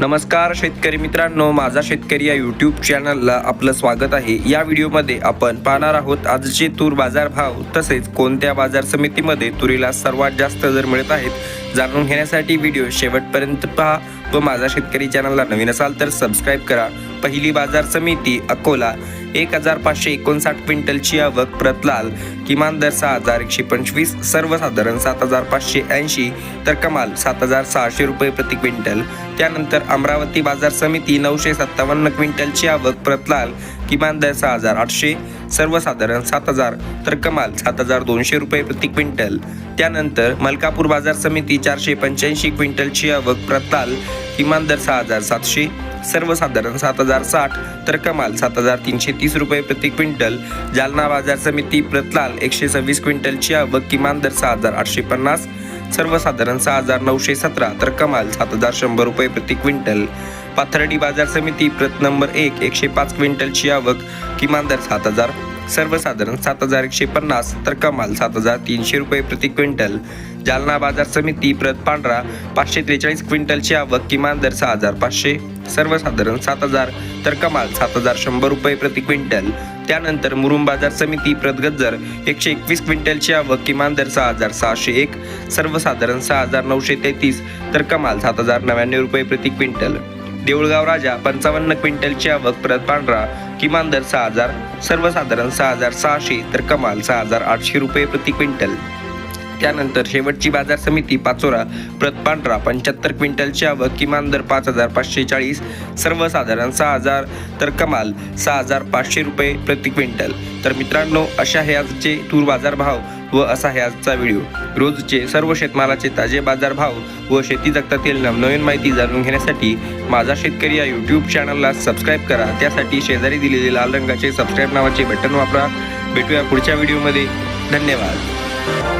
नमस्कार शेतकरी मित्रांनो माझा शेतकरी या यूट्यूब चॅनलला आपलं स्वागत आहे. या व्हिडिओमध्ये आपण पाहणार आहोत आजचे तूर बाजार भाव तसेच कोणत्या बाजार समितीमध्ये तुरीला सर्वात जास्त दर मिळत आहेत जाणून घेण्यासाठी व्हिडिओ शेवटपर्यंत पहा व माझा शेतकरी चॅनलला नवीन असाल तर सबस्क्राईब करा. पहिली बाजार समिती अकोला. एक हजार पाचशे एकोणसाठ क्विंटलची आवक प्रतलाल किमान दर सहा हजार एकशे पंचवीस सर्वसाधारण सात हजार पाचशे ऐंशी तर कमाल सात हजार सहाशे रुपये प्रति क्विंटल. त्यानंतर अमरावती बाजार समिती नऊशे सत्तावन्न क्विंटलची आवक प्रतलाल किमान दर सहा हजार आठशे सर्वसाधारण सात हजार तर कमाल सात हजार दोनशे रुपये प्रति क्विंटल. त्यानंतर मलकापूर बाजार समिती चारशे पंच्याऐंशी क्विंटलची आवक प्रताल किमान दर सहा हजार सातशे सर्वसाधारण सात हजार साठ तर कमाल सात हजार तीनशे तीस रुपये प्रति क्विंटल. जालना बाजार समिती प्रतलाल एकशे सव्वीस क्विंटलची आवक किमान दर सहा हजार आठशे पन्नास सर्वसाधारण सहा हजार नऊशे सतरा तर कमाल सात हजार शंभर रुपये प्रति क्विंटल. पाथर्डी बाजार समिती प्रत नंबर एक एकशे पाच क्विंटलची आवक किमान दर सात हजार सर्वसाधारण सात हजार एकशे पन्नास तर कमाल सात हजार तीनशे रुपये प्रति क्विंटल. जालना बाजार समिती प्रत पांढरा पाचशे त्रेचाळीस क्विंटलची आवक किमान दर सहा हजार पाचशे सर्वसाधारण सात हजार तर कमाल सात हजार शंभर रुपये प्रति क्विंटल. त्यानंतर मुरुम बाजार समिती प्रत गज्जर एकशे एकवीस क्विंटलची आवक किमान दर सहा हजार सहाशे एक सर्वसाधारण सहा हजार नऊशे तेहतीस तर कमाल सात हजार नव्याण्णव रुपये प्रति क्विंटल. देऊळगाव राजा पंचावन्न क्विंटलची आवक परत पांढरा किमान दर सहा हजार सर्वसाधारण सहा हजार सहाशे तर कमाल सहा हजार आठशे रुपये प्रति क्विंटल. त्यानंतर शेवटची बाजार समिती पाचोरा प्रत पांढरा पंच्याहत्तर क्विंटलच्या व किमान दर पाच हजार पाचशे चाळीस सर्वसाधारण सहा हजार तर कमाल सहा हजार पाचशे रुपये प्रति क्विंटल. तर मित्रांनो अशा हे आजचे तूर बाजार भाव व असा हे आजचा व्हिडिओ. रोजचे सर्व शेतमालाचे ताजे बाजार भाव व शेती जगतातील नवनवीन माहिती जाणून घेण्यासाठी माझा शेतकरी या यूट्यूब चॅनलला सबस्क्राईब करा. त्यासाठी शेजारी दिलेले लाल रंगाचे सबस्क्राईब नावाचे बटन वापरा. भेटूया पुढच्या व्हिडिओमध्ये धन्यवाद.